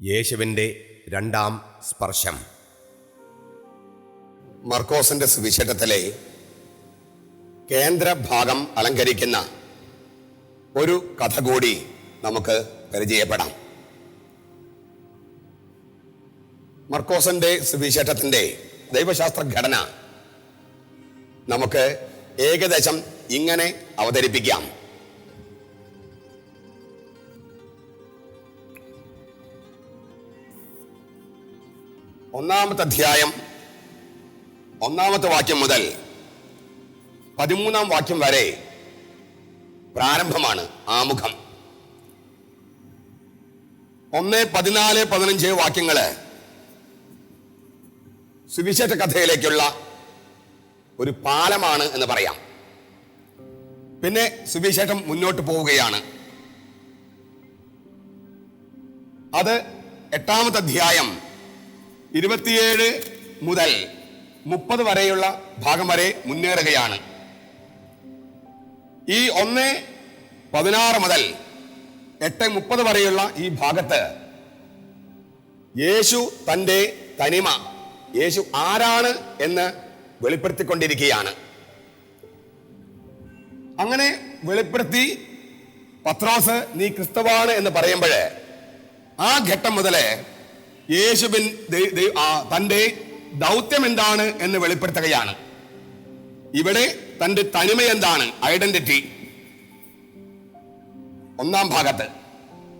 യേശുവിന്റെ രണ്ടാം സ്പർശം. മർക്കോസിന്റെ സുവിശേഷത്തിലെ കേന്ദ്രഭാഗം അലങ്കരിക്കുന്ന ഒരു കഥ കൂടി നമുക്ക് പരിചയപ്പെടാം. മർക്കോസിന്റെ സുവിശേഷത്തിന്റെ ദൈവശാസ്ത്ര ഘടന നമുക്ക് ഏകദേശം ഇങ്ങനെ അവതരിപ്പിക്കാം. ഒന്നാമത്തെ അധ്യായം ഒന്നാമത്തെ വാക്യം മുതൽ പതിമൂന്നാം വാക്യം വരെ പ്രാരംഭമാണ് ആമുഖം. ഒന്ന് പതിനാല് പതിനഞ്ച് വാക്യങ്ങൾ സുവിശേഷ കഥയിലേക്കുള്ള ഒരു പാലമാണ് എന്ന് പറയാം. പിന്നെ സുവിശേഷം മുന്നോട്ട് പോവുകയാണ്. അത് എട്ടാമത്തെ അധ്യായം ഇരുപത്തിയേഴ് മുതൽ മുപ്പത് വരെയുള്ള ഭാഗം വരെ മുന്നേറുകയാണ്. ഈ ഒന്ന് പതിനാറ് മുതൽ എട്ട് മുപ്പത് വരെയുള്ള ഈ ഭാഗത്ത് യേശു തന്റെ തനിമ യേശു ആരാണ് എന്ന് വെളിപ്പെടുത്തിക്കൊണ്ടിരിക്കുകയാണ്. അങ്ങനെ വെളിപ്പെടുത്തി പത്രോസ് നീ ക്രിസ്തുവാണ് എന്ന് പറയുമ്പോൾ ആ ഘട്ടം മുതൽ യേശുവിൻ തന്റെ ദൗത്യം എന്താണ് എന്ന് വെളിപ്പെടുത്തുകയാണ്. ഇവിടെ തന്റെ തനിമ എന്താണ് ഐഡന്റിറ്റി ഒന്നാം ഭാഗത്ത്.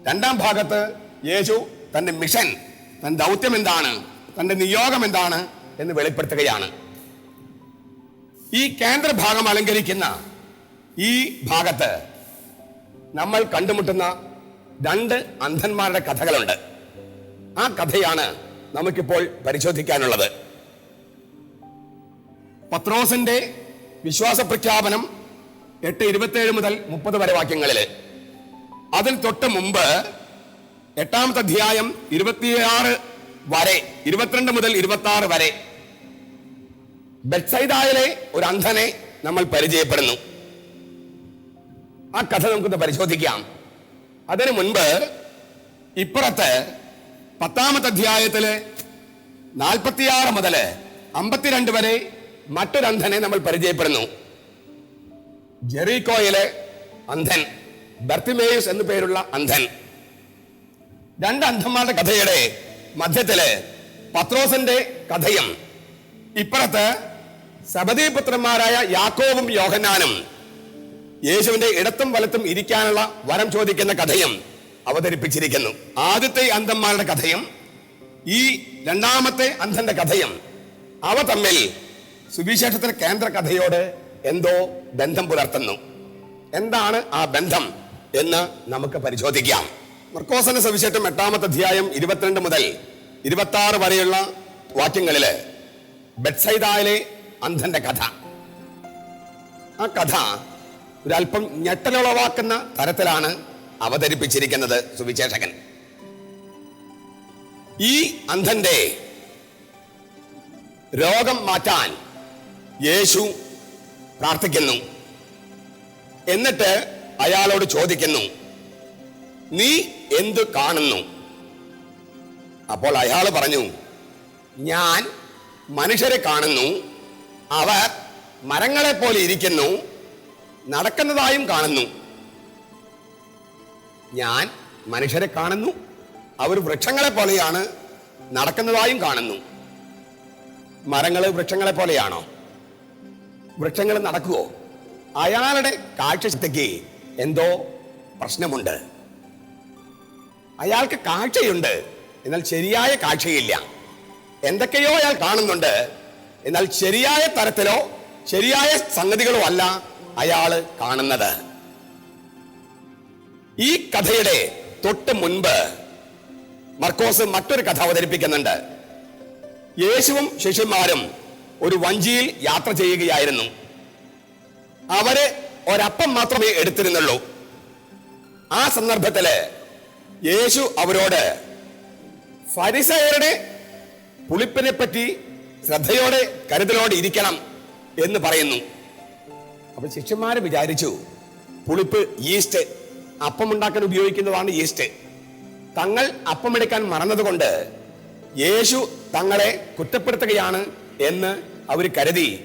രണ്ടാം ഭാഗത്ത് യേശു തന്റെ മിഷൻ തന്റെ ദൗത്യം എന്താണ് തന്റെ നിയോഗം എന്താണ് എന്ന് വെളിപ്പെടുത്തുകയാണ്. ഈ കേന്ദ്രഭാഗം അലങ്കരിക്കുന്ന ഈ ഭാഗത്ത് നമ്മൾ കണ്ടുമുട്ടുന്ന രണ്ട് അന്ധന്മാരുടെ കഥകളുണ്ട്. ആ കഥയാണ് നമുക്കിപ്പോൾ പരിശോധിക്കാനുള്ളത്. പത്രോസിന്റെ വിശ്വാസ പ്രഖ്യാപനം എട്ട് ഇരുപത്തേഴ് മുതൽ മുപ്പത് വരെ വാക്യങ്ങളിൽ അതിന് തൊട്ട് മുമ്പ് എട്ടാമത്തെ അധ്യായം ഇരുപത്തിയാറ് വരെ ഇരുപത്തിരണ്ട് മുതൽ ഇരുപത്തി ആറ് വരെ ബെത്സൈദായിലെ ഒരു അന്ധനെ നമ്മൾ പരിചയപ്പെടുന്നു. ആ കഥ നമുക്കൊന്ന് പരിശോധിക്കാം. അതിനു മുൻപ് ഇപ്പുറത്ത് പത്താമത്തെ അധ്യായത്തിൽ നാൽപ്പത്തിയാറ് മുതൽ അമ്പത്തിരണ്ട് വരെ മറ്റൊരു അന്ധനെ നമ്മൾ പരിചയപ്പെടുന്നു. ജെറീകോയിലെ അന്ധൻ ബർത്തിമേയുസ് എന്നു പേരുള്ള അന്ധൻ. രണ്ട് അന്ധന്മാരുടെ കഥയുടെ മധ്യത്തിൽ പത്രോസിന്റെ കഥയും ഇപ്പുറത്ത് സബദീപുത്രന്മാരായ യാക്കോവും യോഹന്നാനും യേശുവിന്റെ ഇടത്തും വലത്തും ഇരിക്കാനുള്ള വരം ചോദിക്കുന്ന കഥയും അവതരിപ്പിച്ചിരിക്കുന്നു. ആദ്യത്തെ അന്ധന്മാരുടെ കഥയും ഈ രണ്ടാമത്തെ അന്ധന്റെ കഥയും അവ തമ്മിൽ സുവിശേഷത്തിലെ കേന്ദ്ര കഥയോട് എന്തോ ബന്ധം പുലർത്തുന്നു. എന്താണ് ആ ബന്ധം എന്ന് നമുക്ക് പരിശോധിക്കാം. മർക്കോസന സവിശേഷം എട്ടാമത്തെ അധ്യായം ഇരുപത്തിരണ്ട് മുതൽ ഇരുപത്തി ആറ് വരെയുള്ള വാക്യങ്ങളിൽ ബെഡ്സൈദായിലെ അന്ധന്റെ കഥ. ആ കഥ ഒരല്പം ഞെട്ടലുളവാക്കുന്ന തരത്തിലാണ് അവതരിപ്പിച്ചിരിക്കുന്നത് സുവിശേഷകൻ. ഈ അന്ധന്റെ രോഗം മാറ്റാൻ യേശു പ്രാർത്ഥിക്കുന്നു. എന്നിട്ട് അയാളോട് ചോദിക്കുന്നു നീ എന്ത് കാണുന്നു? അപ്പോൾ അയാൾ പറഞ്ഞു ഞാൻ മനുഷ്യരെ കാണുന്നു. അവർ മരങ്ങളെ പോലെ ഇരിക്കുന്നു. നടക്കുന്നതായും കാണുന്നു. ഞാൻ മനുഷ്യരെ കാണുന്നു. അവർ വൃക്ഷങ്ങളെ പോലെയാണ് നടക്കുന്നതായും കാണുന്നു. മരങ്ങൾ വൃക്ഷങ്ങളെ പോലെയാണോ? വൃക്ഷങ്ങൾ നടക്കുവോ? അയാളുടെ കാഴ്ചശക്തിക്ക് എന്തോ പ്രശ്നമുണ്ട്. അയാൾക്ക് കാഴ്ചയുണ്ട് എന്നാൽ ശരിയായ കാഴ്ചയില്ല. എന്തൊക്കെയോ അയാൾ കാണുന്നുണ്ട് എന്നാൽ ശരിയായ തരത്തിലോ ശരിയായ സംഗതികളോ അല്ല അയാൾ കാണുന്നത്. ഈ കഥയുടെ തൊട്ട് മുൻപ് മർക്കോസ് മറ്റൊരു കഥ അവതരിപ്പിക്കുന്നുണ്ട്. യേശുവും ശിഷ്യന്മാരും ഒരു വഞ്ചിയിൽ യാത്ര ചെയ്യുകയായിരുന്നു. അവർ ഒരപ്പം മാത്രമേ എടുത്തിരുന്നുള്ളൂ. ആ സന്ദർഭത്തിൽ യേശു അവരോട് ഫരിസയരുടെ പുളിപ്പിനെ പറ്റി ശ്രദ്ധയോടെ കരുതലോടെ ഇരിക്കണം എന്ന് പറയുന്നു. അപ്പൊ ശിഷ്യന്മാര് വിചാരിച്ചു പുളിപ്പ് ഈസ്റ്റ് അപ്പം ഉണ്ടാക്കാൻ ഉപയോഗിക്കുന്നതാണ് ഈസ്റ്റ്. തങ്ങൾ അപ്പമെടുക്കാൻ മറന്നതുകൊണ്ട് യേശു തങ്ങളെ കുറ്റപ്പെടുത്തുകയാണ് എന്ന് അവർ കരുതി.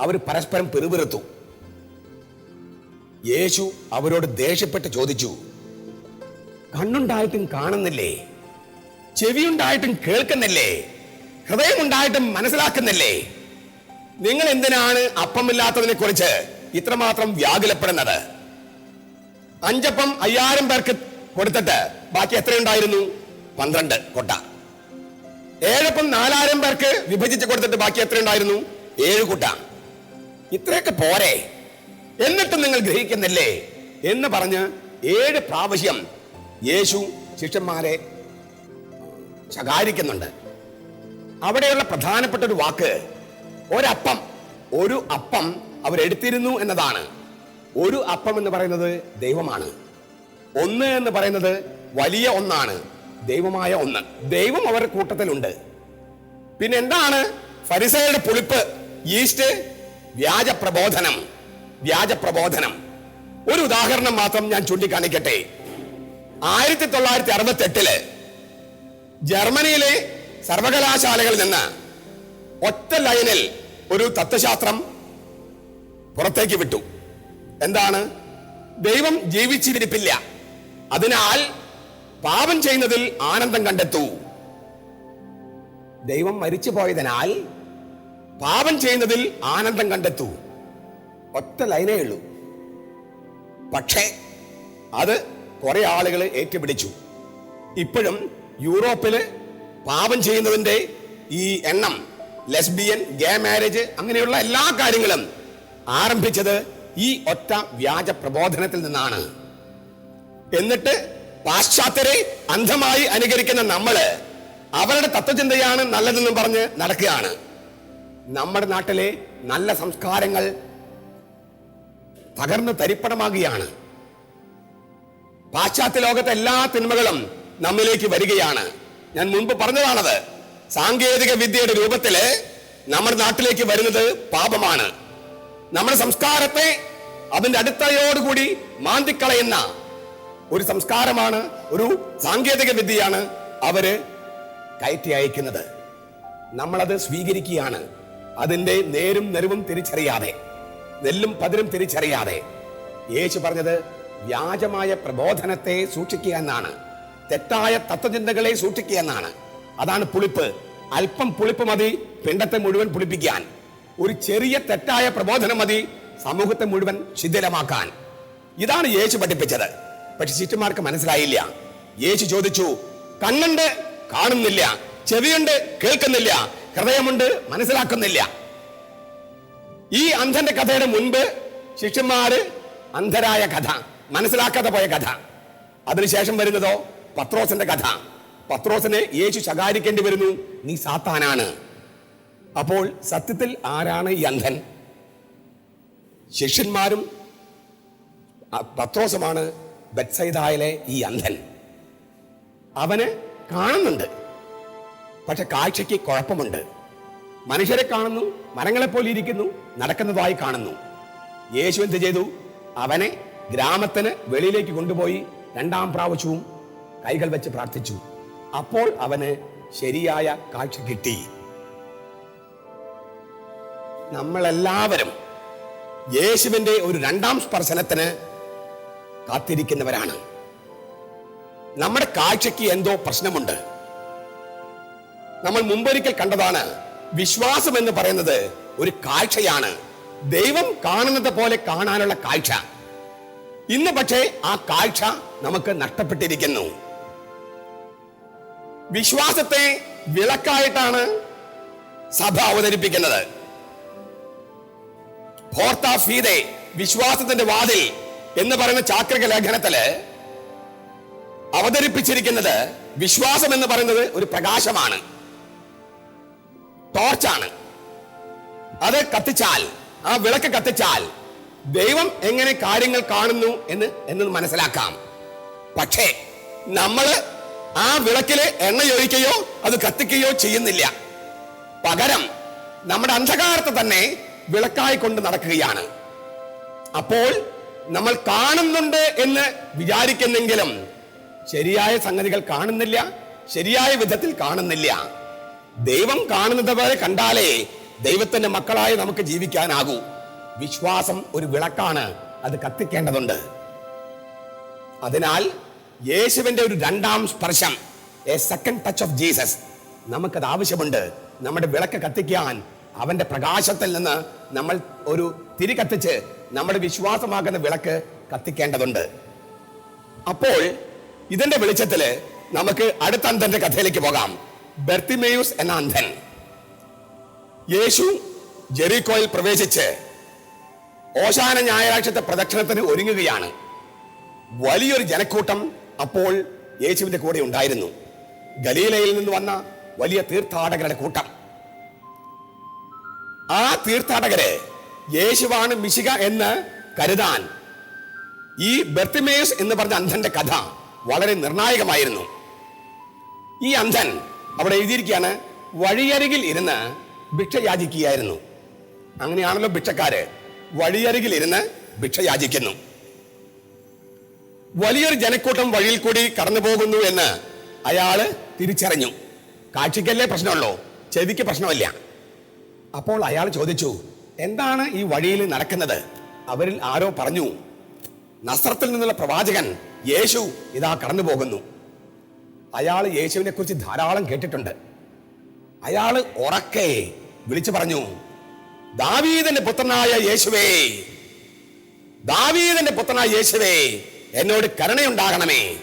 അവർ പരസ്പരം പിറുപിറുത്തു. യേശു അവരോട് ദേഷ്യപ്പെട്ട് ചോദിച്ചു കണ്ണുണ്ടായിട്ടും കാണുന്നില്ലേ? ചെവിയുണ്ടായിട്ടും കേൾക്കുന്നില്ലേ? ഹൃദയമുണ്ടായിട്ടും മനസ്സിലാക്കുന്നില്ലേ? നിങ്ങൾ എന്തിനാണ് അപ്പമില്ലാത്തതിനെ കുറിച്ച് ഇത്രമാത്രം വ്യാകുലപ്പെടുന്നത്? അഞ്ചപ്പം അയ്യായിരം പേർക്ക് കൊടുത്തിട്ട് ബാക്കി എത്രയുണ്ടായിരുന്നു പന്ത്രണ്ട് കൊട്ട. ഏഴപ്പം നാലായിരം പേർക്ക് വിഭജിച്ച് കൊടുത്തിട്ട് ബാക്കി എത്രയുണ്ടായിരുന്നു ഏഴ് കൊട്ട. ഇത്രയൊക്കെ പോരെ. എന്നിട്ടും നിങ്ങൾ ഗ്രഹിക്കുന്നില്ലേ? എന്ന് പറഞ്ഞ് ഏഴ് പ്രാവശ്യം യേശു ശിഷ്യന്മാരെ ശകാരിക്കുന്നുണ്ട്. അവിടെയുള്ള പ്രധാനപ്പെട്ട ഒരു വാക്ക് ഒരപ്പം ഒരു അപ്പം അവരെടുത്തിരുന്നു എന്നതാണ്. ഒരു അപ്പം എന്ന് പറയുന്നത് ദൈവമാണ്. ഒന്ന് എന്ന് പറയുന്നത് വലിയ ഒന്നാണ്. ദൈവമായ ഒന്ന്. ദൈവം അവരുടെ കൂട്ടത്തിലുണ്ട്. പിന്നെ എന്താണ്? ഫരിസയുടെ പുളിപ്പ് ഈസ്റ്റ് വ്യാജ പ്രബോധനം വ്യാജ പ്രബോധനം ഒരു ഉദാഹരണം മാത്രം ഞാൻ ചൂണ്ടിക്കാണിക്കട്ടെ. ആയിരത്തി തൊള്ളായിരത്തി അറുപത്തി എട്ടിൽ ജർമ്മനിയിലെ സർവകലാശാലകളിൽ നിന്ന് ഒറ്റ ലൈനിൽ ഒരു തത്വശാസ്ത്രം പുറത്തേക്ക് വിട്ടു. എന്താണ്? ദൈവം ജീവിച്ചിരിപ്പില്ല. അതിനാൽ പാപം ചെയ്യുന്നതിൽ ആനന്ദം കണ്ടെത്തൂ. ദൈവം മരിച്ചു പോയതിനാൽ പാപം ചെയ്യുന്നതിൽ ആനന്ദം കണ്ടെത്തൂ. ഒറ്റ ലൈനേ ഉള്ളൂ. പക്ഷേ അത് കുറെ ആളുകൾ ഏറ്റുപിടിച്ചു. ഇപ്പോഴും യൂറോപ്പിൽ പാപം ചെയ്യുന്നതിന്റെ ഈ എണ്ണം ലെസ്ബിയൻ ഗേ മാരേജ് അങ്ങനെയുള്ള എല്ലാ കാര്യങ്ങളും ആരംഭിച്ചത് ഈ ഒറ്റ വ്യാജ പ്രബോധനത്തിൽ നിന്നാണ്. എന്നിട്ട് പാശ്ചാത്യരെ അന്ധമായി അനുകരിക്കുന്ന നമ്മൾ അവരുടെ തത്വചിന്തയാണ് നല്ലതെന്നും പറഞ്ഞ് നടക്കുകയാണ്. നമ്മുടെ നാട്ടിലെ നല്ല സംസ്കാരങ്ങൾ തകർന്ന് തരിപ്പണമാകുകയാണ്. പാശ്ചാത്യ ലോകത്തെ എല്ലാ തിന്മകളും നമ്മിലേക്ക് വരികയാണ്. ഞാൻ മുൻപ് പറഞ്ഞതാണത്. സാങ്കേതിക വിദ്യയുടെ രൂപത്തിൽ നമ്മുടെ നാട്ടിലേക്ക് വരുന്നത് പാപമാണ്. നമ്മുടെ സംസ്കാരത്തെ അതിന്റെ അടിത്തറയോടുകൂടി മാന്തിക്കളയുന്ന ഒരു സംസ്കാരമാണ് ഒരു സാങ്കേതിക വിദ്യയാണ് അവർ കയറ്റി അയക്കുന്നത്. നമ്മളത് സ്വീകരിക്കുകയാണ്. അതിന്റെ നേരും നെരുവും തിരിച്ചറിയാതെ നെല്ലും പതിരും തിരിച്ചറിയാതെ. യേശു പറഞ്ഞത് വ്യാജമായ പ്രബോധനത്തെ സൂക്ഷിക്കുക എന്നാണ്. തെറ്റായ തത്വചിന്തകളെ സൂക്ഷിക്കുക എന്നാണ്. അതാണ് പുളിപ്പ്. അല്പം പുളിപ്പ് മതി പിണ്ടത്തെ മുഴുവൻ പുളിപ്പിക്കാൻ. ഒരു ചെറിയ തെറ്റായ പ്രബോധനം മതി സമൂഹത്തെ മുഴുവൻ ശിഥിലമാക്കാൻ. ഇതാണ് യേശു പഠിപ്പിച്ചത്. പക്ഷെ ശിഷ്യന്മാർക്ക് മനസ്സിലായില്ല. യേശു ചോദിച്ചു കണ്ണുണ്ട് കാണുന്നില്ല ചെവിയുണ്ട് കേൾക്കുന്നില്ല ഹൃദയമുണ്ട് മനസ്സിലാക്കുന്നില്ല. ഈ അന്ധന്റെ കഥയുടെ മുൻപ് ശിഷ്യന്മാര് അന്ധരായ കഥ മനസ്സിലാക്കാതെ പോയ കഥ. അതിനുശേഷം വരുന്നതോ പത്രോസിന്റെ കഥ. പത്രോസിനെ യേശു ശകാരിക്കേണ്ടി വരുന്നു നീ സാത്താനാണ്. അപ്പോൾ സത്യത്തിൽ ആരാണ് ഈ അന്ധൻ? ശിഷ്യന്മാരും പത്രോസമാണ് ബത്സൈദായിലെ ഈ അന്ധൻ. അവന് കാണുന്നുണ്ട്. പക്ഷെ കാഴ്ചയ്ക്ക് കുഴപ്പമുണ്ട്. മനുഷ്യരെ കാണുന്നു മരങ്ങളെപ്പോലെ ഇരിക്കുന്നു നടക്കുന്നതായി കാണുന്നു. യേശു എന്ത് ചെയ്തു? അവനെ ഗ്രാമത്തിന് വെളിയിലേക്ക് കൊണ്ടുപോയി രണ്ടാം പ്രാവശ്യവും കൈകൾ വെച്ച് പ്രാർത്ഥിച്ചു. അപ്പോൾ അവന് ശരിയായ കാഴ്ച കിട്ടി. നമ്മളെല്ലാവരും യേശുവിന്റെ ഒരു രണ്ടാം സ്പർശനത്തിന് കാത്തിരിക്കുന്നവരാണ്. നമ്മുടെ കാഴ്ചയ്ക്ക് എന്തോ പ്രശ്നമുണ്ട്. നമ്മൾ മുമ്പൊരിക്കൽ കണ്ടതാണ് വിശ്വാസം എന്ന് പറയുന്നത് ഒരു കാഴ്ചയാണ്. ദൈവം കാണുന്നത് പോലെ കാണാനുള്ള കാഴ്ച. ഇന്ന് പക്ഷേ ആ കാഴ്ച നമുക്ക് നഷ്ടപ്പെട്ടിരിക്കുന്നു. വിശ്വാസത്തെ വിളക്കായിട്ടാണ് സഭ അവതരിപ്പിക്കുന്നത്. വിശ്വാസത്തിന്റെ വാതിൽ എന്ന് പറയുന്ന ചാക്രിക ലേഖനത്തിൽ അവതരിപ്പിച്ചിരിക്കുന്നത് വിശ്വാസം എന്ന് പറയുന്നത് ഒരു പ്രകാശമാണ്. ടോർച്ചാണ്. അത് കത്തിച്ചാൽ ആ വിളക്ക് കത്തിച്ചാൽ ദൈവം എങ്ങനെ കാര്യങ്ങൾ കാണുന്നു എന്ന് എന്ന് മനസ്സിലാക്കാം. പക്ഷേ നമ്മൾ ആ വിളക്കിൽ എണ്ണയൊഴിക്കുകയോ അത് കത്തിക്കുകയോ ചെയ്യുന്നില്ല. പകരം നമ്മുടെ അന്ധകാരത്തെ തന്നെ വിളക്കായി കൊണ്ട് നടക്കുകയാണ്. അപ്പോൾ നമ്മൾ കാണുന്നുണ്ട് എന്ന് വിചാരിക്കുന്നെങ്കിലും ശരിയായ സംഗതികൾ കാണുന്നില്ല ശരിയായ വിധത്തിൽ കാണുന്നില്ല. ദൈവം കാണുന്നത് വരെ കണ്ടാലേ ദൈവത്തിന്റെ മക്കളായി നമുക്ക് ജീവിക്കാനാകൂ. വിശ്വാസം ഒരു വിളക്കാണ് അത് കത്തിക്കേണ്ടതുണ്ട്. അതിനാൽ യേശുവിന്റെ ഒരു രണ്ടാം സ്പർശം a second touch of Jesus നമുക്കത് ആവശ്യമുണ്ട്. നമ്മുടെ വിളക്ക് കത്തിക്കാൻ അവന്റെ പ്രകാശത്തിൽ നിന്ന് നമ്മൾ ഒരു തിരി കത്തിച്ച് നമ്മുടെ വിശ്വാസമാകുന്ന വിളക്ക് കത്തിക്കേണ്ടതുണ്ട്. അപ്പോൾ ഇതിന്റെ വെളിച്ചത്തിൽ നമുക്ക് അടുത്ത അന്ധന്റെ കഥയിലേക്ക് പോകാം. ബെർത്തിമേയൂസ് എന്ന അന്ധൻ. യേശു ജെറിക്കോയിൽ പ്രവേശിച്ച് ഓശാന ഞായറാഴ്ചത്തെ പ്രദക്ഷിണത്തിന് ഒരുങ്ങുകയാണ്. വലിയൊരു ജനക്കൂട്ടം അപ്പോൾ യേശുവിന്റെ കൂടെ ഉണ്ടായിരുന്നു. ഗലീലയിൽ നിന്ന് വന്ന വലിയ തീർത്ഥാടകരുടെ കൂട്ടം. ആ തീർത്ഥാടകരെ യേശുവാണ് മിശിക എന്ന് കരുതാൻ. ഈ ബർത്തിമേസ് എന്ന് പറഞ്ഞ അന്ധന്റെ കഥ വളരെ നിർണായകമായിരുന്നു. ഈ അന്ധൻ അവിടെ എഴുതിയിരിക്കുകയാണ് വഴിയരികിൽ ഇരുന്ന് ഭിക്ഷ യാചിക്കുകയായിരുന്നു. അങ്ങനെയാണല്ലോ ഭിക്ഷക്കാര് വഴിയരികിൽ ഇരുന്ന് ഭിക്ഷ യാചിക്കുന്നു. വലിയൊരു ജനക്കൂട്ടം വഴിയിൽ കൂടി കടന്നു പോകുന്നു എന്ന് അയാൾ തിരിച്ചറിഞ്ഞു. കാഴ്ചക്കല്ലേ പ്രശ്നമുള്ളൂ? ചെവിക്ക് പ്രശ്നമില്ല. അപ്പോൾ അയാൾ ചോദിച്ചു എന്താണ് ഈ വഴിയിൽ നടക്കുന്നത്? അവരിൽ ആരോ പറഞ്ഞു നസ്രത്തിൽ നിന്നുള്ള പ്രവാചകൻ യേശു ഇതാ കടന്നു പോകുന്നു. അയാൾ യേശുവിനെ കുറിച്ച് ധാരാളം കേട്ടിട്ടുണ്ട്. അയാൾ ഉറക്കെ വിളിച്ചു പറഞ്ഞു ദാവീദന്റെ പുത്രനായ യേശുവേ ദാവീദന്റെ പുത്രനായ യേശുവേ എന്നോട് കരുണയുണ്ടാകണമേ.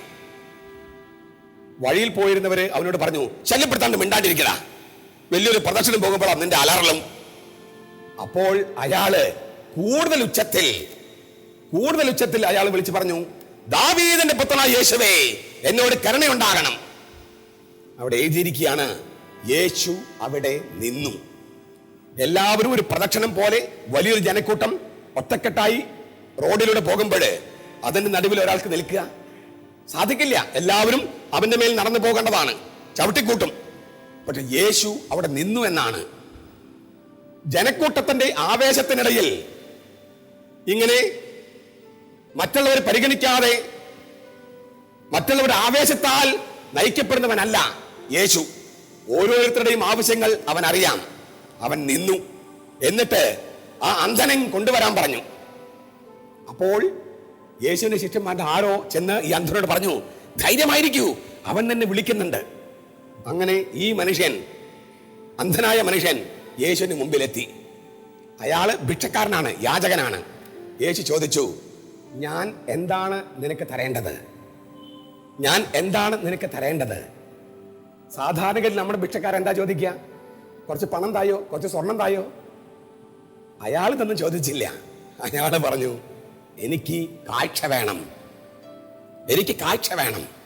വഴിയിൽ പോയിരുന്നവര് അവനോട് പറഞ്ഞു ശല്യപ്പെടുത്താണ്ട് മിണ്ടാണ്ടിരിക്കട. വലിയൊരു പ്രദർശനം പോകുമ്പോൾ നിന്റെ അലറലും. അപ്പോൾ അയാൾ കൂടുതൽ ഉച്ചത്തിൽ കൂടുതൽ ഉച്ചത്തിൽ അയാൾ വിളിച്ചു പറഞ്ഞു ദാവീദിന്റെ പുത്രനായ യേശുവേ എന്നോട് കരുണയുണ്ടാകണം. അവിടെ എഴുതിയിരിക്കുകയാണ് യേശു അവിടെ നിന്നു. എല്ലാവരും ഒരു പ്രദക്ഷിണം പോലെ വലിയൊരു ജനക്കൂട്ടം ഒറ്റക്കെട്ടായി റോഡിലൂടെ പോകുമ്പോൾ അതിന്റെ നടുവിൽ ഒരാൾക്ക് നിൽക്കുക സാധിക്കില്ല. എല്ലാവരും അവന്റെ മേൽ നടന്നു പോകേണ്ടതാണ്. ചവിട്ടിക്കൂട്ടും. പക്ഷെ യേശു അവിടെ നിന്നു എന്നാണ്. ജനക്കൂട്ടത്തിന്റെ ആവേശത്തിനിടയിൽ ഇങ്ങനെ മറ്റുള്ളവരെ പരിഗണിക്കാതെ മറ്റുള്ളവരുടെ ആവേശത്താൽ നയിക്കപ്പെടുന്നവനല്ല യേശു. ഓരോരുത്തരുടെയും ആവശ്യങ്ങൾ അവൻ അറിയാം അവൻ നിന്നു എന്നിട്ട് ആ അന്ധനം കൊണ്ടുവരാൻ പറഞ്ഞു. അപ്പോൾ യേശുവിന്റെ ശിഷ്യന്മാരുടെ ആരോ ചെന്ന് ഈ അന്ധനോട് പറഞ്ഞു ധൈര്യമായിരിക്കൂ അവൻ തന്നെ വിളിക്കുന്നുണ്ട്. അങ്ങനെ ഈ മനുഷ്യൻ അന്ധനായ മനുഷ്യൻ യേശുവിന് മുമ്പിലെത്തി. അയാൾ ഭിക്ഷക്കാരനാണ് യാചകനാണ്. യേശു ചോദിച്ചു ഞാൻ എന്താണ് നിനക്ക് തരേണ്ടത്? ഞാൻ എന്താണ് നിനക്ക് തരേണ്ടത്? സാധാരണഗതിയിൽ നമ്മുടെ ഭിക്ഷക്കാരൻ എന്താ ചോദിക്കുക? കുറച്ച് പണം തായോ? കുറച്ച് സ്വർണം തായോ? അയാൾ തന്നും ചോദിച്ചില്ല. അയാൾ പറഞ്ഞു എനിക്ക് കാഴ്ച വേണം. എനിക്ക് കാഴ്ച വേണം.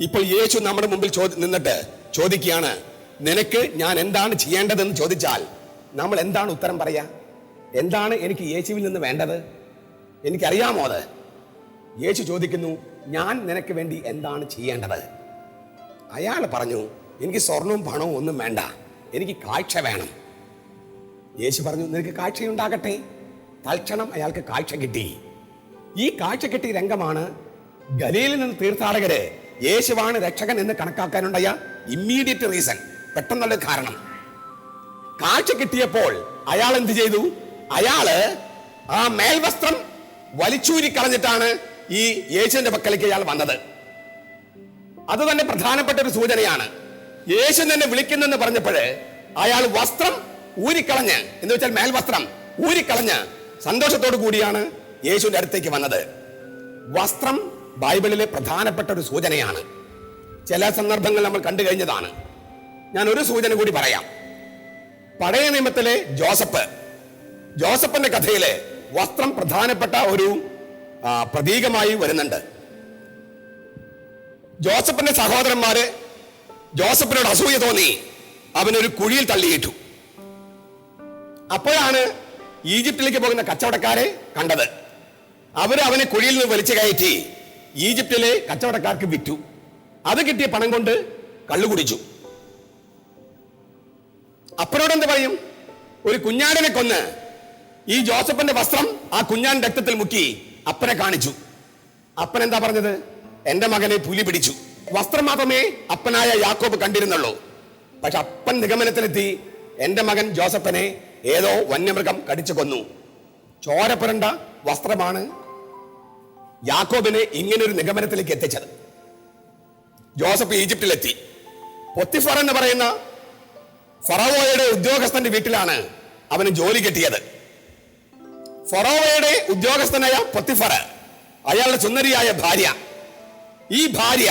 ഇപ്പോൾ യേശു നമ്മുടെ മുമ്പിൽ ചോദി നിന്നിട്ട് ചോദിക്കുകയാണ് നിനക്ക് ഞാൻ എന്താണ് ചെയ്യേണ്ടതെന്ന് ചോദിച്ചാൽ നമ്മൾ എന്താണ് ഉത്തരം പറയാ? എന്താണ് എനിക്ക് യേശുവിൽ നിന്ന് വേണ്ടത്? എനിക്കറിയാമോ അത്? യേശു ചോദിക്കുന്നു ഞാൻ നിനക്ക് വേണ്ടി എന്താണ് ചെയ്യേണ്ടത്? അയാൾ പറഞ്ഞു എനിക്ക് സ്വർണവും പണവും ഒന്നും വേണ്ട. എനിക്ക് കാഴ്ച വേണം. യേശു പറഞ്ഞു നിനക്ക് കാഴ്ചയുണ്ടാകട്ടെ. തൽക്ഷണം അയാൾക്ക് കാഴ്ച കിട്ടി. ഈ കാഴ്ച കിട്ടിയ രംഗമാണ് ഗലീലിൽ നിന്ന് തീർത്ഥാടകര് യേശുവാണ് രക്ഷകൻ എന്ന് കണക്കാക്കാനുണ്ടായ ഇമ്മീഡിയറ്റ് റീസൺ പെട്ടെന്നുള്ള കാരണം. കാഴ്ച കിട്ടിയപ്പോൾ അയാൾ എന്ത് ചെയ്തു? അയാൾ ആ മേൽവസ്ത്രം വലിച്ചൂരി കളഞ്ഞിട്ടാണ് ഈ യേശുവിന്റെ പക്കലേക്ക് അയാൾ വന്നത്. അത് തന്നെ പ്രധാനപ്പെട്ട ഒരു സൂചനയാണ്. യേശു തന്നെ വിളിക്കുന്നെന്ന് പറഞ്ഞപ്പോഴ് അയാൾ വസ്ത്രം ഊരിക്കളഞ്ഞ് എന്ന് വെച്ചാൽ മേൽവസ്ത്രം ഊരിക്കളഞ്ഞ് സന്തോഷത്തോടു കൂടിയാണ് യേശുവിന്റെ അടുത്തേക്ക് വന്നത്. വസ്ത്രം ബൈബിളിലെ പ്രധാനപ്പെട്ട ഒരു സൂചനയാണ്. ചില സന്ദർഭങ്ങൾ നമ്മൾ കണ്ടു കഴിഞ്ഞതാണ്. ഞാൻ ഒരു സൂചന കൂടി പറയാം. പഴയ നിയമത്തിലെ ജോസഫ് ജോസഫിന്റെ കഥയിലെ വസ്ത്രം പ്രധാനപ്പെട്ട ഒരു പ്രതീകമായി വരുന്നുണ്ട്. ജോസഫിന്റെ സഹോദരന്മാര് ജോസഫിനോട് അസൂയ തോന്നി. അവനൊരു കുഴിയിൽ തള്ളിയിട്ടു. അപ്പോഴാണ് ഈജിപ്തിലേക്ക് പോകുന്ന കച്ചവടക്കാരെ കണ്ടത്. അവർ അവനെ കുഴിയിൽ നിന്ന് വലിച്ചു കയറ്റി. ഈജിപ്തിലെ കച്ചവടക്കാർക്ക് വിറ്റു. അത് കിട്ടിയ പണം കൊണ്ട് കള്ളു കുടിച്ചു. അപ്പനോട് എന്ത് പറയും? ഒരു കുഞ്ഞാടിനെ കൊന്ന് ഈ ജോസഫിന്റെ വസ്ത്രം ആ കുഞ്ഞാൻ രക്തത്തിൽ മുക്കി അപ്പനെ കാണിച്ചു. അപ്പൻ എന്താ പറഞ്ഞത്? എന്റെ മകനെ പുലി പിടിച്ചു. വസ്ത്രം മാത്രമേ അപ്പനായ യാക്കോബ് കണ്ടിരുന്നുള്ളൂ. പക്ഷെ അപ്പൻ നിഗമനത്തിലെത്തി എന്റെ മകൻ ജോസഫിനെ ഏതോ വന്യമൃഗം കടിച്ചു കൊന്നു. ചോരപ്പുരണ്ട വസ്ത്രമാണ് യാക്കോബിനെ ഇങ്ങനൊരു നിഗമനത്തിലേക്ക് എത്തിച്ചത്. ജോസഫ് ഈജിപ്തിലെത്തി. പൊത്തിഫർ എന്ന് പറയുന്ന ഫറവോയുടെ ഉദ്യോഗസ്ഥന്റെ വീട്ടിലാണ് അവന് ജോലി കിട്ടിയത്. ഫറോവയുടെ ഉദ്യോഗസ്ഥനായ പൊത്തിഫർ അയാളുടെ സുന്ദരിയായ ഭാര്യ. ഈ ഭാര്യ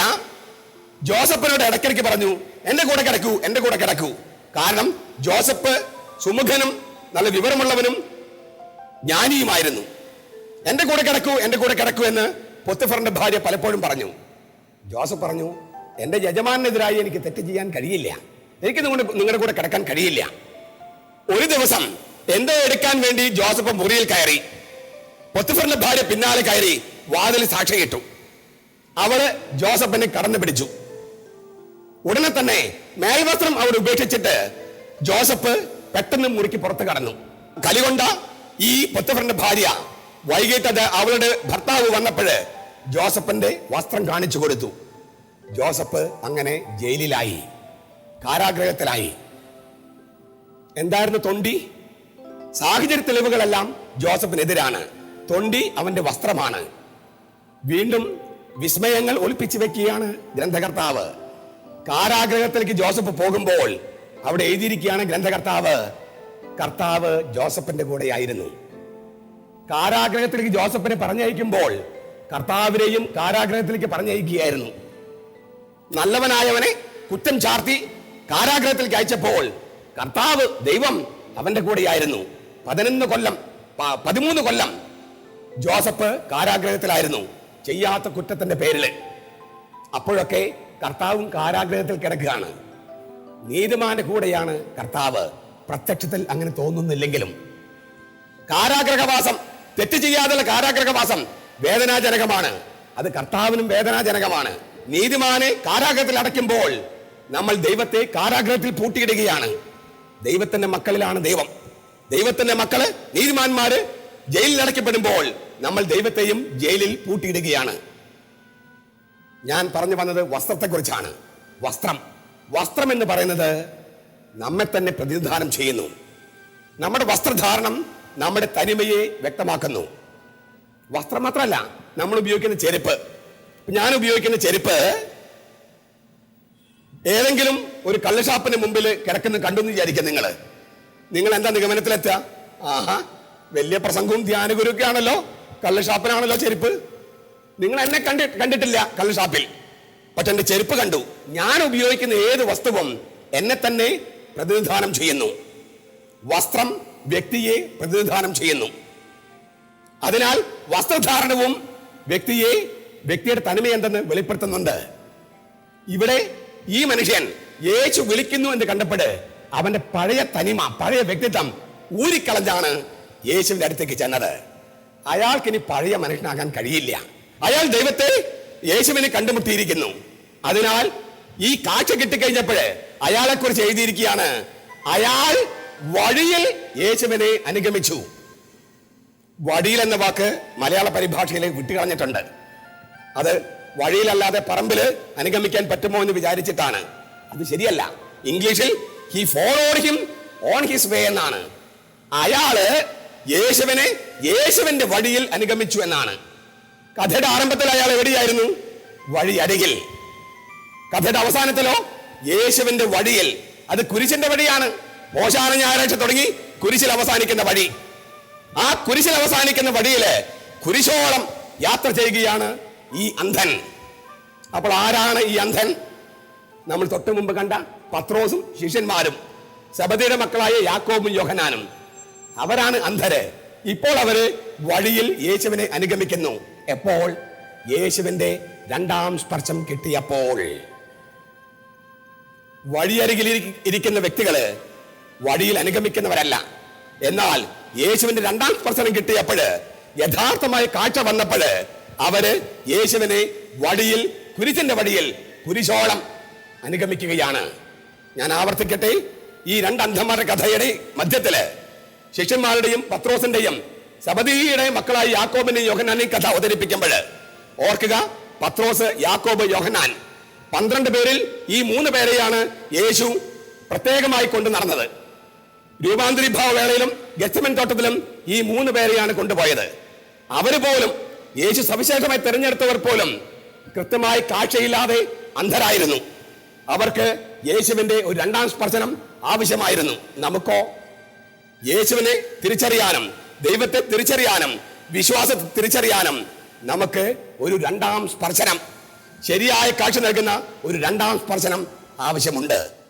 ജോസഫിനോട് ഇടയ്ക്കിടയ്ക്ക് പറഞ്ഞു എന്റെ കൂടെ കിടക്കൂ എന്റെ കൂടെ കിടക്കൂ. കാരണം ജോസഫ് സുമുഖനും നല്ല വിവരമുള്ളവനും ജ്ഞാനിയുമായിരുന്നു. എന്റെ കൂടെ കിടക്കൂ എന്റെ കൂടെ കിടക്കൂ എന്ന് പൊത്തുഫറിന്റെ ഭാര്യ പലപ്പോഴും പറഞ്ഞു. ജോസഫ് പറഞ്ഞു എന്റെ യജമാനെതിരായി എനിക്ക് തെറ്റ് ചെയ്യാൻ കഴിയില്ല. എനിക്ക് നിങ്ങളുടെ നിങ്ങളുടെ കൂടെ കിടക്കാൻ കഴിയില്ല. ഒരു ദിവസം എന്തോ എടുക്കാൻ വേണ്ടി ജോസഫ് മുറിയിൽ കയറി. പൊത്തുഫറിന്റെ ഭാര്യ പിന്നാലെ കയറി വാതിൽ സാക്ഷി കിട്ടു അവൾ ജോസഫിനെ കടന്നു പിടിച്ചു. ഉടനെ തന്നെ മേൽവസ്ത്രം അവിടെ ഉപേക്ഷിച്ചിട്ട് ജോസഫ് പെട്ടെന്ന് മുറിക്ക് പുറത്ത് കടന്നു. കലികൊണ്ട ഈ പൊത്തുഫറിന്റെ ഭാര്യ വൈകിട്ട് അത് അവളുടെ ഭർത്താവ് വന്നപ്പോഴ് ജോസഫിന്റെ വസ്ത്രം കാണിച്ചു കൊടുത്തു. ജോസഫ് അങ്ങനെ ജയിലിലായി കാരാഗ്രഹത്തിലായി. എന്തായിരുന്നു തൊണ്ടി? സാഹചര്യ തെളിവുകളെല്ലാം ജോസഫിനെതിരാണ്. തൊണ്ടി അവന്റെ വസ്ത്രമാണ്. വീണ്ടും വിസ്മയങ്ങൾ ഒളിപ്പിച്ചു വെക്കുകയാണ് ഗ്രന്ഥകർത്താവ്. കാരാഗ്രഹത്തിലേക്ക് ജോസഫ് പോകുമ്പോൾ അവിടെ എഴുതിയിരിക്കുകയാണ് ഗ്രന്ഥകർത്താവ്. കർത്താവ് ജോസഫിന്റെ കൂടെയായിരുന്നു. കാരാഗ്രഹത്തിലേക്ക് ജോസഫിനെ പറഞ്ഞയക്കുമ്പോൾ കർത്താവിനെയും കാരാഗ്രഹത്തിലേക്ക് പറഞ്ഞയക്കുകയായിരുന്നു. നല്ലവനായവനെ കുറ്റം ചാർത്തി കാരാഗ്രഹത്തിലേക്ക് അയച്ചപ്പോൾ കർത്താവ് ദൈവം അവന്റെ കൂടെയായിരുന്നു. പതിനൊന്ന് കൊല്ലം പതിമൂന്ന് കൊല്ലം ജോസഫ് കാരാഗ്രഹത്തിലായിരുന്നു ചെയ്യാത്ത കുറ്റത്തിന്റെ പേരിൽ അപ്പോഴൊക്കെ കർത്താവും കാരാഗ്രഹത്തിൽ കിടക്കുകയാണ്. നീതിമാന്റെ കൂടെയാണ് കർത്താവ്. പ്രത്യക്ഷത്തിൽ അങ്ങനെ തോന്നുന്നില്ലെങ്കിലും കാരാഗ്രഹവാസം തെറ്റ് ചെയ്യാതെയുള്ള കാരാഗ്രഹവാസം വേദനാജനകമാണ്. അത് കർത്താവിനും വേദനാജനകമാണ്. നീതിമാനെ കാരാഗ്രഹത്തിൽ അടയ്ക്കുമ്പോൾ നമ്മൾ ദൈവത്തെ കാരാഗ്രഹത്തിൽ പൂട്ടിയിടുകയാണ്. ദൈവത്തിന്റെ മക്കളിലാണ് ദൈവം. ദൈവത്തിന്റെ മക്കൾ നീതിമാന്മാര് ജയിലിൽ അടയ്ക്കപ്പെടുമ്പോൾ നമ്മൾ ദൈവത്തെയും ജയിലിൽ പൂട്ടിയിടുകയാണ്. ഞാൻ പറഞ്ഞു വന്നത് വസ്ത്രത്തെക്കുറിച്ചാണ്. വസ്ത്രം. വസ്ത്രം എന്ന് പറയുന്നത് നമ്മെ തന്നെ പ്രതിനിധാനം ചെയ്യുന്നു. നമ്മുടെ വസ്ത്രധാരണം നമ്മുടെ തനിമയെ വ്യക്തമാക്കുന്നു. വസ്ത്രം മാത്രമല്ല നമ്മൾ ഉപയോഗിക്കുന്ന ചെരുപ്പ്. ഞാൻ ഉപയോഗിക്കുന്ന ചെരുപ്പ് ഏതെങ്കിലും ഒരു കള്ളുഷാപ്പിന് മുമ്പിൽ കിടക്കുന്ന കണ്ടു വിചാരിക്കുക നിങ്ങൾ നിങ്ങൾ എന്താ നിഗമനത്തിലെത്തുക? ആഹാ വലിയ പ്രസംഗവും ധ്യാനഗുരുക്കെ ആണല്ലോ. കള്ളുഷാപ്പിനാണല്ലോ ചെരുപ്പ്. നിങ്ങൾ എന്നെ കണ്ടി കണ്ടിട്ടില്ല കള്ളുഷാപ്പിൽ. പക്ഷെ എന്റെ ചെരുപ്പ് കണ്ടു. ഞാൻ ഉപയോഗിക്കുന്ന ഏത് വസ്തുവും എന്നെ തന്നെ പ്രതിനിധാനം ചെയ്യുന്നു. വസ്ത്രം വ്യക്തിയെ പ്രതിനിധാനം ചെയ്യുന്നു. അതിനാൽ വസ്ത്രധാരണവും വ്യക്തിയെ വ്യക്തിയുടെ തനിമ എന്തെന്ന് വെളിപ്പെടുത്തുന്നുണ്ട്. ഇവിടെ ഈ മനുഷ്യൻ യേശു വിളിക്കുന്നു എന്ന് കണ്ടപ്പോൾ അവന്റെ പഴയ തനിമ പഴയ വ്യക്തിത്വം ഊരിക്കളഞ്ഞാണ് യേശുവിന്റെ അടുത്തേക്ക് ചെന്നത്. അയാൾക്ക് ഇനി പഴയ മനുഷ്യനാകാൻ കഴിയില്ല. അയാൾ ദൈവത്തെ യേശുവിനെ കണ്ടുമുട്ടിയിരിക്കുന്നു. അതിനാൽ ഈ കാഴ്ച കിട്ടിക്കഴിഞ്ഞപ്പോഴ് അയാളെ കുറിച്ച് എഴുതിയിരിക്കുകയാണ് അയാൾ വഴിയിൽ യേശുവിനെ അനുഗമിച്ചു. വഴിയിൽ എന്ന വാക്ക് മലയാള പരിഭാഷയിൽ വിട്ടുകളഞ്ഞിട്ടുണ്ട്. അത് വഴിയിലല്ലാതെ പറമ്പിൽ അനുഗമിക്കാൻ പറ്റുമോ എന്ന് വിചാരിച്ചിട്ടാണ്. അത് ശരിയല്ല. ഇംഗ്ലീഷിൽ he followed him on his way എന്നാണ്. അയാൾ യേശുവിനെ യേശുവിന്റെ വഴിയിൽ അനുഗമിച്ചു എന്നാണ്. കഥയുടെ ആരംഭത്തിൽ അയാൾ എവിടെയായിരുന്നു? വഴി അരികിൽ കഥയുടെ അവസാനത്തിലോ? യേശുവിന്റെ വഴിയിൽ. അത് കുരിശിന്റെ വഴിയാണ്. ഓശാന ഞായറാഴ്ച തുടങ്ങി. കുരിശിൽ അവസാനിക്കുന്ന വഴി ആ കുരിശിൽ അവസാനിക്കുന്ന വഴിയിൽ കുരിശോളം യാത്ര ചെയ്യുകയാണ് ഈ അന്ധൻ. അപ്പോൾ ആരാണ് ഈ അന്ധൻ? നമ്മൾ തൊട്ടു മുമ്പ് കണ്ട പത്രോസും ശിഷ്യന്മാരും സബദിയുടെ മക്കളായ യാക്കോബും യോഹനാനും അവരാണ് അന്ധര്. ഇപ്പോൾ അവർ വഴിയിൽ യേശുവിനെ അനുഗമിക്കുന്നു. എപ്പോൾ? യേശുവിന്റെ രണ്ടാം സ്പർശം കിട്ടിയപ്പോൾ. വഴിയരികിൽ ഇരിക്കുന്ന വ്യക്തികൾ വഴിയിൽ അനുഗമിക്കുന്നവരല്ല. എന്നാൽ യേശുവിന്റെ രണ്ടാം സ്പർശനം കിട്ടിയപ്പോഴ് യഥാർത്ഥമായ കാഴ്ച വന്നപ്പോഴ് അവർ യേശുവിനെ വഴിയിൽ കുരിശിന്റെ വഴിയിൽ കുരിശോളം അനുഗമിക്കുകയാണ്. ഞാൻ ആവർത്തിക്കട്ടെ ഈ രണ്ട് അന്ധന്മാരുടെ കഥയുടെ മധ്യത്തിൽ ശിഷ്യന്മാരുടെയും പത്രോസിന്റെയും സബദിയുടെ മക്കളായി യാക്കോബിന്റെയും യോഹനാനെയും കഥ അവതരിപ്പിക്കുമ്പോൾ ഓർക്കുക പത്രോസ് യാക്കോബ് യോഹനാൻ പന്ത്രണ്ട് പേരിൽ ഈ മൂന്ന് പേരെയാണ് യേശു പ്രത്യേകമായി കൊണ്ടു നടന്നത്. രൂപാന്തരീഭാവ വേളയിലും ഗച്ചമൻ തോട്ടത്തിലും ഈ മൂന്ന് പേരെയാണ് കൊണ്ടുപോയത്. അവർ പോലും യേശു സവിശേഷമായി തിരഞ്ഞെടുത്തവർ പോലും കൃത്യമായി കാഴ്ചയില്ലാതെ അന്ധരായിരുന്നു. അവർക്ക് യേശുവിന്റെ ഒരു രണ്ടാം സ്പർശനം ആവശ്യമായിരുന്നു. നമുക്കോ? യേശുവിനെ തിരിച്ചറിയാനും ദൈവത്തെ തിരിച്ചറിയാനും വിശ്വാസത്തെ തിരിച്ചറിയാനും നമുക്ക് ഒരു രണ്ടാം സ്പർശനം ശരിയായ കാഴ്ച നൽകുന്ന ഒരു രണ്ടാം സ്പർശനം ആവശ്യമുണ്ട്.